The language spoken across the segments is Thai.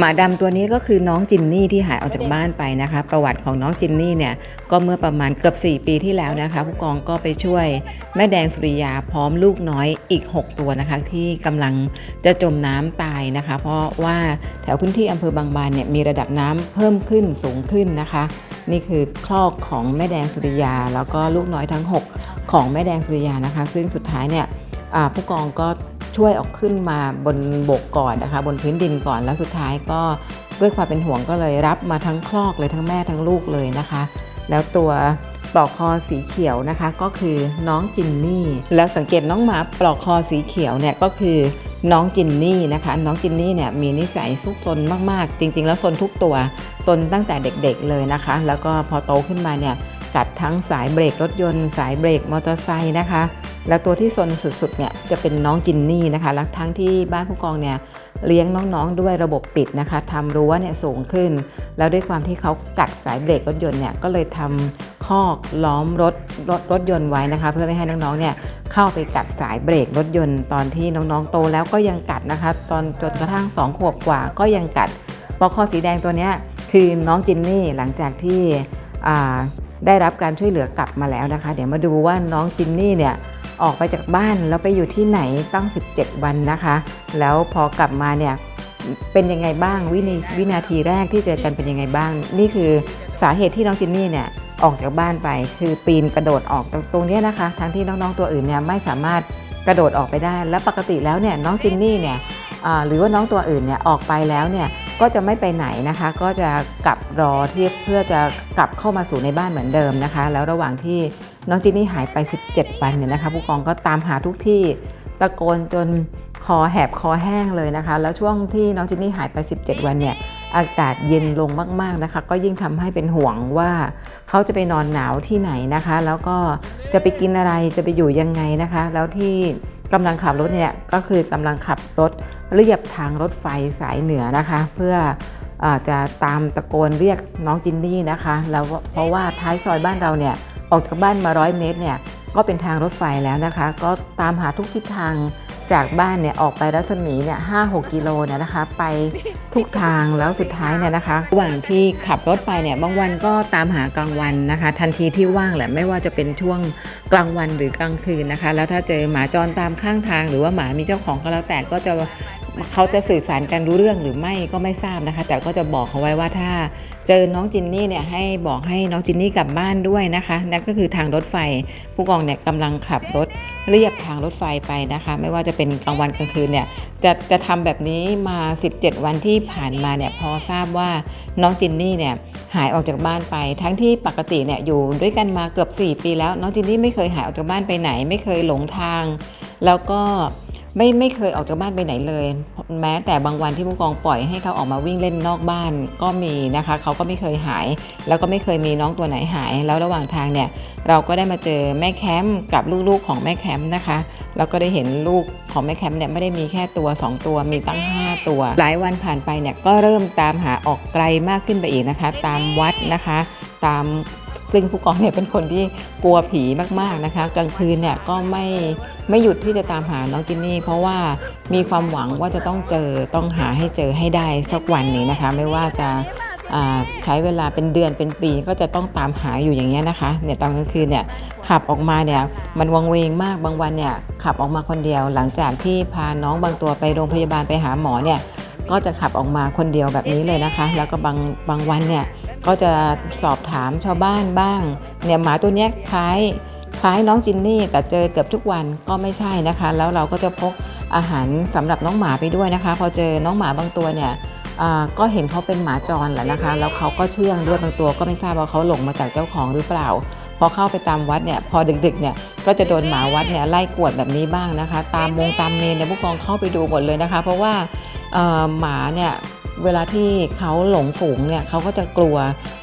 หมาดำตัวนี้ก็คือน้องจินนี่ที่หายออกจากบ้านไปนะคะ ประวัติของน้องจินนี่เนี่ยก็เมื่อประมาณเกือบ 4 ปีที่แล้วนะคะ ผู้กองก็ไปช่วยแม่แดงสุริยาพร้อมลูกน้อยอีก 6 ตัวนะคะ ที่กำลังจะจมน้ำตายนะคะ เพราะว่าแถวพื้นที่อำเภอบางบานเนี่ยมีระดับน้ำเพิ่มขึ้นสูงขึ้นนะคะ นี่คือคลอกของแม่แดงสุริยา แล้วก็ลูกน้อยทั้ง 6 ของแม่แดงสุริยานะคะ ซึ่งสุดท้ายเนี่ยผู้กองก็ ช่วยออกขึ้นมาบนบกก่อนนะคะ บนพื้นดินก่อนแล้วสุดท้ายก็ด้วยความเป็นห่วงก็เลยรับมาทั้งคลอกเลยทั้งแม่ทั้งลูกเลยนะคะ แล้วตัวปลอกคอสีเขียวนะคะก็คือน้องจินนี่ แล้วสังเกตน้องหมาปลอกคอสีเขียวเนี่ยก็คือน้องจินนี่นะคะ น้องจินนี่เนี่ยมีนิสัยซุกซนมากๆ จริง ๆ แล้วซนทุกตัวซนตั้งแต่เด็กๆเลยนะคะ แล้วก็พอโตขึ้นมาเนี่ยกัดทั้งสายเบรกรถยนต์ สายเบรกมอเตอร์ไซค์นะคะ แล้วตัวที่ซนสุดๆเนี่ยจะเป็นน้องจินนี่นะคะแล้วทั้งที่บ้านผู้กองเนี่ยเลี้ยงน้องๆด้วยระบบปิดนะคะทำรั้วเนี่ยสูงขึ้น แล้วด้วยความที่เขากัดสายเบรกรถยนต์เนี่ยก็เลยทำคอกล้อมรถรถรถยนต์ไว้นะคะ เพื่อไม่ให้น้องๆเนี่ยเข้าไปกัดสายเบรกรถยนต์ตอนที่น้องๆโตแล้วก็ยังกัดนะคะตอนจนกระทั่งสองขวบกว่าก็ยังกัดปลอคอสีแดงตัวเนี้ยคือน้องจินนี่หลังจากที่ได้รับการช่วยเหลือกลับมาแล้วนะคะ เดี๋ยวมาดูว่าน้องจินนี่เนี่ย ออกไปจากบ้านแล้วไปอยู่ที่ไหนตั้ง17 วันนะคะ แล้วพอกลับมาเนี่ยเป็นยังไงบ้างวินาวินาทีแรกที่เจอกันเป็นยังไงบ้าง นี่คือสาเหตุที่น้องจินนี่เนี่ยออกจากบ้านไปคือปีนกระโดดออกตรงตรงนี้นะคะ ทั้งที่น้องๆตัวอื่นเนี่ยไม่สามารถกระโดดออกไปได้ และปกติแล้วเนี่ยน้องจินนี่เนี่ยหรือว่าน้องตัวอื่นเนี่ยออกไปแล้วเนี่ยก็จะไม่ไปไหนนะคะ ก็จะกลับรอที่เพื่อจะกลับเข้ามาสู่ในบ้านเหมือนเดิมนะคะ แล้วระหว่างที่ น้องจินนี่หายไป 17 วันเนี่ยนะคะผู้กองก็ตามหาทุกที่ตะโกนจนคอแหบคอแห้งเลยนะคะ แล้วช่วงที่น้องจินนี่หายไป 17 วันเนี่ยอากาศเย็นลงมากๆนะคะ ก็ยิ่งทำให้เป็นห่วงว่าเขาจะไปนอนหนาวที่ไหนนะคะ แล้วก็จะไปกินอะไรจะไปอยู่ยังไงนะคะ แล้วที่กำลังขับรถเนี่ยก็คือกำลังขับรถเรียบทางรถไฟสายเหนือนะคะ เพื่ออจะตามตะโกนเรียกน้องจินนี่นะคะ แล้วเพราะว่าท้ายซอยบ้านเราเนี่ย ออกจากบ้านมาร้อยเมตรเนี่ยก็เป็นทางรถไฟแล้วนะคะ ก็ตามหาทุกทิศทางจากบ้านเนี่ยออกไปรัศมีเนี่ยห้าหกกิโลเนี่ยนะคะ ไปทุกทางแล้วสุดท้ายเนี่ยนะคะระหว่างที่ขับรถไปเนี่ยบางวันก็ตามหากลางวันนะคะ ทันทีที่ว่างแหละไม่ว่าจะเป็นช่วงกลางวันหรือกลางคืนนะคะ แล้วถ้าเจอหมาจรตามข้างทาง หรือว่าหมามีเจ้าของก็แล้วแต่ก็จะ เขาจะสื่อสารกันรู้เรื่องหรือไม่ก็ไม่ทราบนะคะ แต่ก็จะบอกเขาไว้ว่าถ้าเจอน้องจินนี่เนี่ยให้บอกให้น้องจินนี่กลับบ้านด้วยนะคะนั่นก็คือทางรถไฟ ผู้กองเนี่ยกำลังขับรถเรียบทางรถไฟไปนะคะ ไม่ว่าจะเป็นกลางวันกลางคืนเนี่ยจะจะทำแบบนี้มา 17 วันที่ผ่านมาเนี่ยพอทราบว่าน้องจินนี่เนี่ยหายออกจากบ้านไป ทั้งที่ปกติเนี่ยอยู่ด้วยกันมาเกือบ 4 ปีแล้ว น้องจินนี่ไม่เคยหายออกจากบ้านไปไหน ไม่เคยหลงทาง แล้วก็ ไม่ไม่เคยออกจากบ้านไปไหนเลย แม้แต่บางวันที่ผู้กองปล่อยให้เขาออกมาวิ่งเล่นนอกบ้านก็มีนะคะ เขาก็ไม่เคยหาย แล้วก็ไม่เคยมีน้องตัวไหนหาย แล้วระหว่างทางเนี่ยเราก็ได้มาเจอแม่แคมป์กับลูกๆของแม่แคมป์นะคะแล้วก็ได้เห็นลูกของแม่แคมป์เนี่ยไม่ได้มีแค่ตัว 2 ตัวมีตั้ง 5 ตัว หลายวันผ่านไปเนี่ยก็เริ่มตามหาออกไกลมากขึ้นไปอีกนะคะ ตามวัดนะคะ ตาม ซึ่งผู้กองเนี่ยเป็นคนที่กลัวผีมากๆนะคะ กลางคืนเนี่ยก็ไม่ไม่หยุดที่จะตามหาน้องจินนี่ เพราะว่ามีความหวังว่าจะต้องเจอต้องหาให้เจอให้ได้สักวันนี้นะคะ ไม่ว่าจะใช้เวลาเป็นเดือนเป็นปีก็จะต้องตามหาอยู่อย่างเงี้ยนะคะเนี่ยตอนกลางคืนเนี่ยขับออกมาเนี่ยมันวังเวงมากบางวันเนี่ยขับออกมาคนเดียว หลังจากที่พาน้องบางตัวไปโรงพยาบาลไปหาหมอเนี่ยก็จะขับออกมาคนเดียวแบบนี้เลยนะคะ แล้วก็บางบางวันเนี่ย ก็จะสอบถามชาวบ้านบ้าง เนี่ยหมาตัวนี้คล้ายคล้ายน้องจินนี่แต่เจอเกือบทุกวันก็ไม่ใช่นะคะ แล้วเราก็จะพกอาหารสำหรับน้องหมาไปด้วยนะคะ พอเจอน้องหมาบางตัวเนี่ยอ่าก็เห็นเขาเป็นหมาจรแหละนะคะ แล้วเขาก็เชื่องด้วยบางตัวก็ไม่ทราบว่าเขาหลงมาจากเจ้าของหรือเปล่า พอเข้าไปตามวัดเนี่ยพอดึกๆเนี่ยก็จะโดนหมาวัดเนี่ยไล่กวดแบบนี้บ้างนะคะ ตามมงตามเมนเนี่ยผู้กองเข้าไปดูหมดเลยนะคะ เพราะว่าอ่อหมาเนี่ย เวลาที่เขาหลงฝูงเนี่ยเขาก็จะกลัว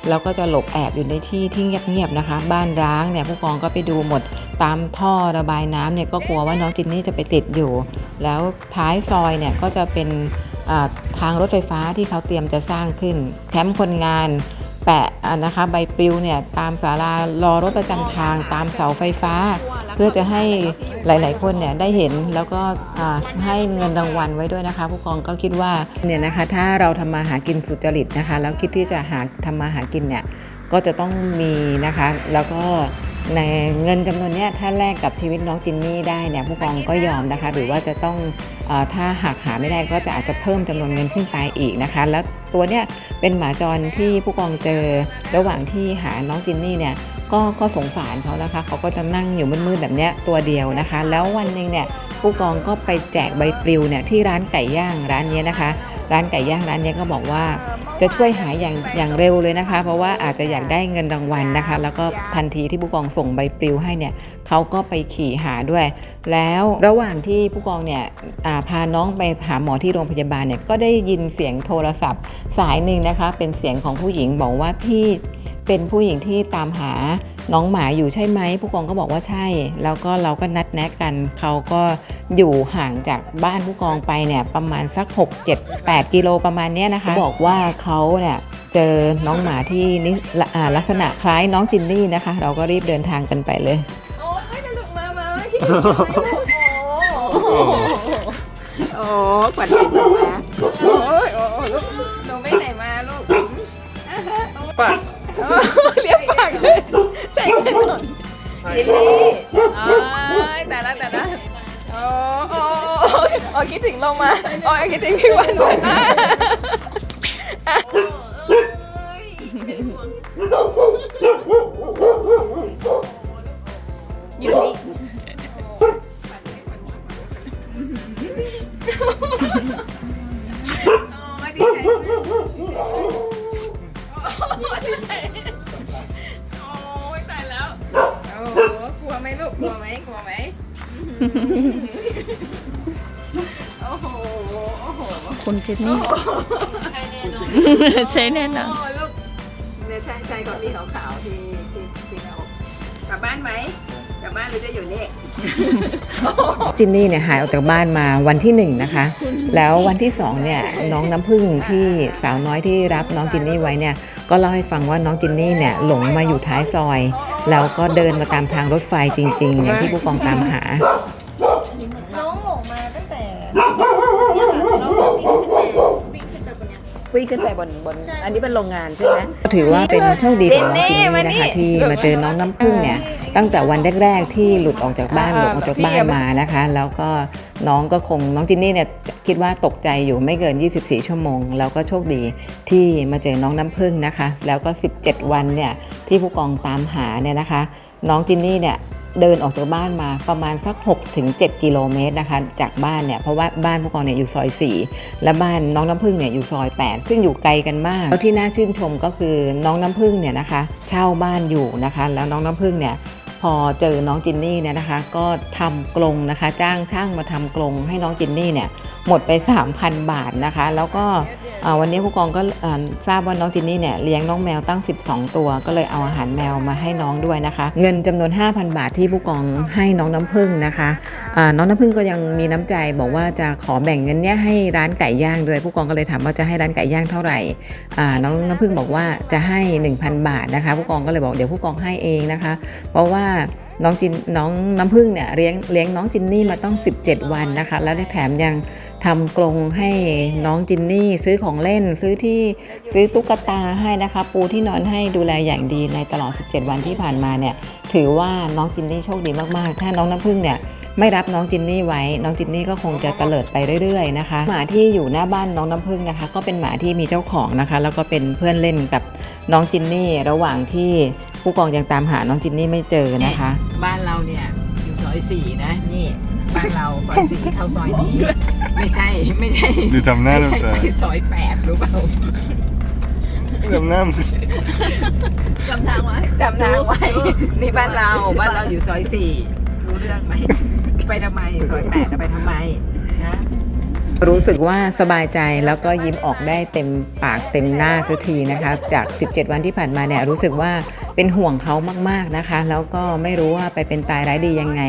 แล้วก็จะหลบแอบอยู่ในที่ที่เงียบๆนะคะ บ้านร้างเนี่ยผู้กองก็ไปดูหมดตามท่อระบายน้ำเนี่ยก็กลัวว่าน้องจินนี่จะไปติดอยู่ แล้วท้ายซอยเนี่ยก็จะเป็นทางรถไฟฟ้าที่เขาเตรียมจะสร้างขึ้น แคมป์คนงาน แปะนะคะใบปลิวเนี่ยตามศาลารอรถประจำทางตามเสาไฟฟ้า เพื่อจะให้หลาย ๆ คนเนี่ยได้เห็นแล้วก็ให้เงินรางวัลไว้ด้วยนะคะ ผู้กองก็คิดว่าเนี่ยนะคะถ้าเราทำมาหากินสุจริตนะคะ แล้วคิดที่จะหาทำมาหากินเนี่ยก็จะต้องมีนะคะแล้วก็ ในเงินจำนวนนี้ถ้าแลกกับชีวิตน้องจินนี่ได้เนี่ยผู้กองก็ยอมนะคะ หรือว่าจะต้องอถ้าหากหาไม่ได้ก็จะอาจจะเพิ่มจำนวนเงินขึ้นไปอีกนะคะ แล้วตัวเนี้ยเป็นหมาจรที่ผู้กองเจอระหว่างที่หาน้องจินนี่เนี่ยก็ก็สงสารเขานะคะเขาก็จะนั่งอยู่มืดๆแบบเนี้ยตัวเดียวนะคะ แล้ววันหนึ่งเนี่ยผู้กองก็ไปแจกใบปลิวเนี่ยที่ร้านไก่ย่างร้านนี้นะคะ ร้านไก่ย่างร้านนี้ก็บอกว่าจะช่วยหาอย่างอย่างเร็วเลยนะคะ เพราะว่าอาจจะอยากได้เงินรางวัลนะคะ แล้วก็ทันทีที่ผู้กองส่งใบปลิวให้เนี่ยเขาก็ไปขี่หาด้วย แล้วระหว่างที่ผู้กองเนี่ยาพาน้องไปหาหมอที่โรงพยาบาลเนี่ยก็ได้ยินเสียงโทรศัพท์สายหนึ่งนะคะ เป็นเสียงของผู้หญิงบอกว่าพี่ เป็นผู้หญิงที่ตามหาน้องหมาอยู่ใช่ไหมผู้กองก็บอกว่าใช่ แล้วก็เราก็นัดแนะกันเขาก็อยู่ห่างจากบ้านผู้กองไปเนี่ยประมาณสัก 6 7 8 กิโลประมาณเนี้ยนะคะ บอกว่าเขาเนี่ยเจอน้องหมาที่นิลักษณะคล้ายน้องจินนี่นะคะ เราก็รีบเดินทางกันไปเลยโอ้ยนะลูกมามาโอ้โหโอ้ขวัญไปไหนมาโอ้ยโอ้ลูกหนูไปไหนมาลูกปัด เรียกปากเลยใช่กันหน่อยจิลลี่โอ้ยแต่ละแต่ละโอ้โอ้โอ้โอ้คิดถึงลงมาโอ้ยคิดถึงพี่วันด้วยอะ คุณจินนี่ ใช่แน่นอนโอ้ลูกเนี่ยใช่ใช่คนที่ขาวๆที่ที่ที่หน้าอกกลับบ้านไหมกลับบ้านหรือจะอยู่นี่ จินนี่เนี่ยหายออกจากบ้านมาวันที่หนึ่งนะคะ แล้ววันที่สองเนี่ยน้องน้ำพึ่งที่สาวน้อยที่รับน้องจินนี่ไว้เนี่ย ก็เล่าให้ฟังว่าน้องจินนี่เนี่ยหลงมาอยู่ท้ายซอย แล้วก็เดินมาตามทางรถไฟจริง ๆ อย่างที่ผู้กองตามหา น้องหลงมาตั้งแต่เนี่ยค่ะน้องวิ่งขึ้นมา วิ่งขึ้นไปบนบน อันนี้เป็นโรงงานใช่ไหมถือว่าเป็นโชคดีของน้องจินนี่นี่นะคะที่มาเจอน้องน้ำพึ่งเนี่ยตั้งแต่วันแรกๆที่หลุดออกจากบ้านหลุดออกจากบ้านมานะคะ แล้วก็น้องก็คงน้องจินนี่เนี่ยคิดว่าตกใจอยู่ไม่เกิน 24 ชั่วโมง แล้วก็โชคดีที่มาเจอน้องน้ำพึ่งนะคะ แล้วก็ 17 วันเนี่ยที่ผู้กองตามหาเนี่ยนะคะ น้องจินนี่เนี่ย เดินออกจากบ้านมาประมาณสัก6ถึง7กิโลเมตรนะคะ จากบ้านเนี่ยเพราะว่าบ้านผู้กองเนี่ยอยู่ซอย 4 และบ้านน้องน้ำพึ่งเนี่ยอยู่ซอย 8 ซึ่งอยู่ไกลกันมากแล้วที่น่าชื่นชมก็คือน้องน้ำพึ่งเนี่ยนะคะ เช่าบ้านอยู่นะคะ แล้วน้องน้ำพึ่งเนี่ยพอเจอน้องจินนี่เนี่ยนะคะ ก็ทำกรงนะคะ จ้างช่างมาทำกรงให้น้องจินนี่เนี่ยหมดไป 3,000 บาทนะคะ แล้วก็ วันนี้ผู้กองก็ทราบว่าน้องจินนี่เนี่ยเลี้ยงน้องแมวตั้ง 12 ตัว ก็เลยเอาอาหารแมวมาให้น้องด้วยนะคะ เงินจำนวน 5,000 บาทที่ผู้กองให้น้องน้ำพึ่งนะคะน้องน้ำพึ่งก็ยังมีน้ำใจบอกว่าจะขอแบ่งเงินเนี้ยให้ร้านไก่ย่างด้วยผู้กองก็เลยถามว่าจะให้ร้านไก่ย่างเท่าไหร่น้องน้ำพึ่งบอกว่าจะให้ 1,000 บาทนะคะ ผู้กองก็เลยบอกเดี๋ยวผู้กองให้เองนะคะ เพราะว่า น้องจินน้องน้ำพึ่งเนี่ยเลี้ยงเลี้ยงน้องจินนี่มาต้อง 17 วันนะคะ แล้วได้แถมยังทำกรงให้น้องจินนี่ซื้อของเล่นซื้อที่ซื้อตุ๊กตาให้นะคะ ปูที่นอนให้ดูแลอย่างดีในตลอด 17 วันที่ผ่านมาเนี่ยถือว่าน้องจินนี่โชคดีมากๆ ถ้าน้องน้ำพึ่งเนี่ยไม่รับน้องจินนี่ไว้ น้องจินนี่ก็คงจะเตลิดไปเรื่อยๆนะคะ หมาที่อยู่หน้าบ้านน้องน้ำพึ่งนะคะ ก็เป็นหมาที่มีเจ้าของนะคะ แล้วก็เป็นเพื่อนเล่นกับน้องจินนี่ระหว่างที่ ผู้กองยังตามหาน้องจินนี่ไม่เจอนะคะ บ้านเราเนี่ยอยู่ซอยสี่นะนี่บ้านเราซอยสี่เข้าซอยนี้ ไม่ใช่ไม่ใช่ดูจำหน้าไม่ดูใช่แต่ไปซอยแปดรู้เปล่าจำหน้าจำทางไว้จำทางไว้นี่บ้านเราบ้านเราอยู่ซอยสี่รู้เรื่องไหมไปทำไมซอยแปดจะไปทำไมนะ รู้สึกว่าสบายใจแล้วก็ยิ้มออกได้เต็มปากเต็มหน้าสักทีนะคะ จาก 17 วันที่ผ่านมาเนี่ยรู้สึกว่าเป็นห่วงเขามากๆนะคะ แล้วก็ไม่รู้ว่าไปเป็นตายร้ายดียังไง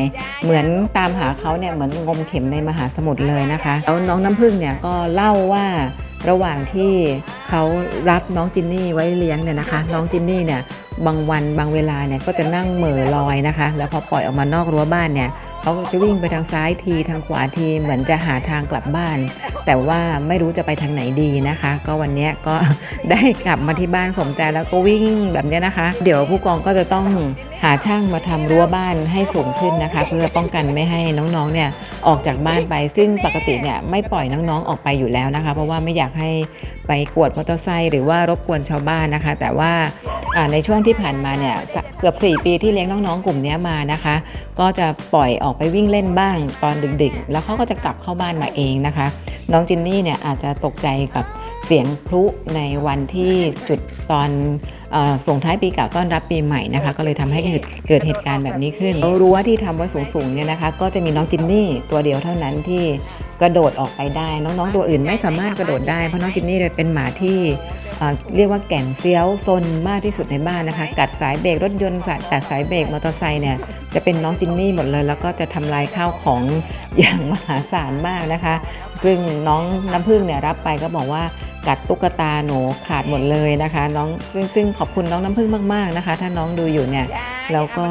เหมือนตามหาเขาเนี่ยเหมือนงมเข็มในมหาสมุทรเลยนะคะแล้วน้องน้ำพึ่งเนี่ยก็เล่าว่าระหว่างที่เขารับน้องจินนี่ไว้เลี้ยงเนี่ยนะคะ น้องจินนี่เนี่ยบางวันบางเวลาเนี่ยก็จะนั่งเหม่อลอยนะคะ แล้วพอปล่อยออกมานอกรั้วบ้านเนี่ย เขาจะวิ่งไปทางซ้ายทีทางขวาทีเหมือนจะหาทางกลับบ้าน แต่ว่าไม่รู้จะไปทางไหนดีนะคะ ก็วันนี้ก็ได้กลับมาที่บ้านสมใจแล้วก็วิ่งแบบนี้นะคะ เดี๋ยวผู้กองก็จะต้องหาช่างมาทำรั้วบ้านให้สูงขึ้นนะคะ เพื่อป้องกันไม่ให้น้องๆเนี่ยออกจากบ้านไปซึ่งปกติเนี่ยไม่ปล่อยน้องๆออกไปอยู่แล้วนะคะ เพราะว่าไม่อยากให้ไปกวดมอเตอร์ไซค์หรือว่ารบกวนชาวบ้านนะคะ แต่ว่า ในช่วงที่ผ่านมาเนี่ยเกือบ 4 ปีที่เลี้ยงน้องๆกลุ่มนี้มานะคะ ก็จะปล่อยออกไปวิ่งเล่นบ้างตอนดึกๆ แล้วเขาก็จะกลับเข้าบ้านมาเองนะคะ น้องจินนี่เนี่ยอาจจะตกใจกับเสียงพลุในวันที่จุดตอนอส่งท้ายปีเก่าต้อนรับปีใหม่นะคะ ก็เลยทำให้เกิดเหตุการณ์แบบนี้ขึ้นแล้วรั้วที่ทำไว้สูงๆเนี่ยนะคะ ก็จะมีน้องจินนี่ตัวเดียวเท่านั้นที่ กระโดดออกไปได้ น้องๆตัวอื่นไม่สามารถกระโดดได้เพราะน้องจินนี่เนี่ยเป็นหมาที่เอ่อเรียกว่าแก่นเซียวซนมากที่สุดในบ้านนะคะ กัดสายเบรกรถยนต์กัดสายเบรกมอเตอร์ไซค์เนี่ยจะเป็นน้องจินนี่หมดเลย แล้วก็จะทำลายข้าวของอย่างมหาศาลมากนะคะ ซึ่งน้องน้ำพึ่งเนี่ยรับไปก็บอกว่า กัดตุ๊กตาหนูขาดหมดเลยนะคะ น้องซึ่งซึ่งขอบคุณน้องน้ำพึ่งมากๆนะคะ ถ้าน้องดูอยู่เนี่ยแล้วก็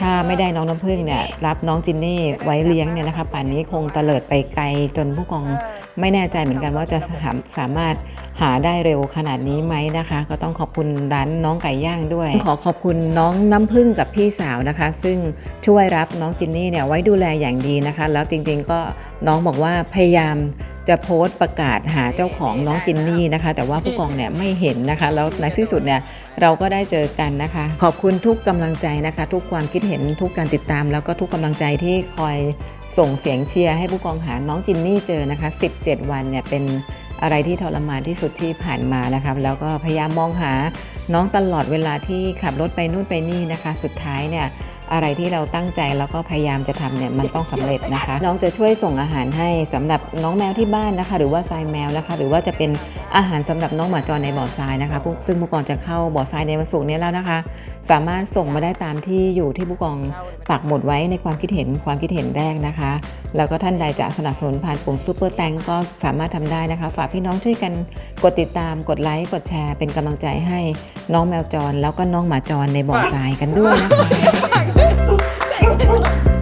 ถ้าไม่ได้น้องน้ำพึ่งเนี่ยรับน้องจินนี่ไว้เลี้ยงเนี่ยนะคะ ป่านนี้คงเตลิดไปไกลจนผู้กองไม่แน่ใจเหมือนกันว่าจะสามสามารถหาได้เร็วขนาดนี้ไหมนะคะ ก็ต้องขอบคุณร้านน้องไก่ย่างด้วย ขอขอบคุณน้องน้ำพึ่งกับพี่สาวนะคะ ซึ่งช่วยรับน้องจินนี่เนี่ยไว้ดูแลอย่างดีนะคะ แล้วจริงๆก็น้องบอกว่าพยายาม จะโพสต์ประกาศหาเจ้าของน้องจินนี่นะคะ แต่ว่าผู้กองเนี่ยไม่เห็นนะคะ แล้วในที่สุดเนี่ยเราก็ได้เจอกันนะคะ ขอบคุณทุกกำลังใจนะคะ ทุกความคิดเห็นทุกการติดตาม แล้วก็ทุกกำลังใจที่คอยส่งเสียงเชียร์ให้ผู้กองหาน้องจินนี่เจอนะคะ 17 วันเนี่ยเป็นอะไรที่ทรมานที่สุดที่ผ่านมานะคะแล้วก็พยายามมองหาน้องตลอดเวลาที่ขับรถไปนู่นไปนี่นะคะ สุดท้ายเนี่ย อะไรที่เราตั้งใจแล้วก็พยายามจะทำเนี่ยมันต้องสำเร็จนะคะ น้องจะช่วยส่งอาหารให้สำหรับน้องแมวที่บ้านนะคะ หรือว่าทรายแมวนะคะ หรือว่าจะเป็นอาหารสำหรับน้องหมาจรในบ่อทรายนะคะพวกซึ่งผู้กองจะเข้าบ่อทรายในวันศุกร์นี้แล้วนะคะ สามารถส่งมาได้ตามที่อยู่ที่ผู้กองปักหมุดไว้ในความคิดเห็นความคิดเห็นแรกนะคะ แล้วก็ท่านใดจะสนับสนุนผ่านปุ่มซูเปอร์แตงก็สามารถทำได้นะคะ ฝากพี่น้องช่วยกันกดติดตามกดไลค์กดแชร์ เป็นกำลังใจให้น้องแมวจร แล้วก็น้องหมาจรในบ่อทรายกันด้วยนะคะ Woo!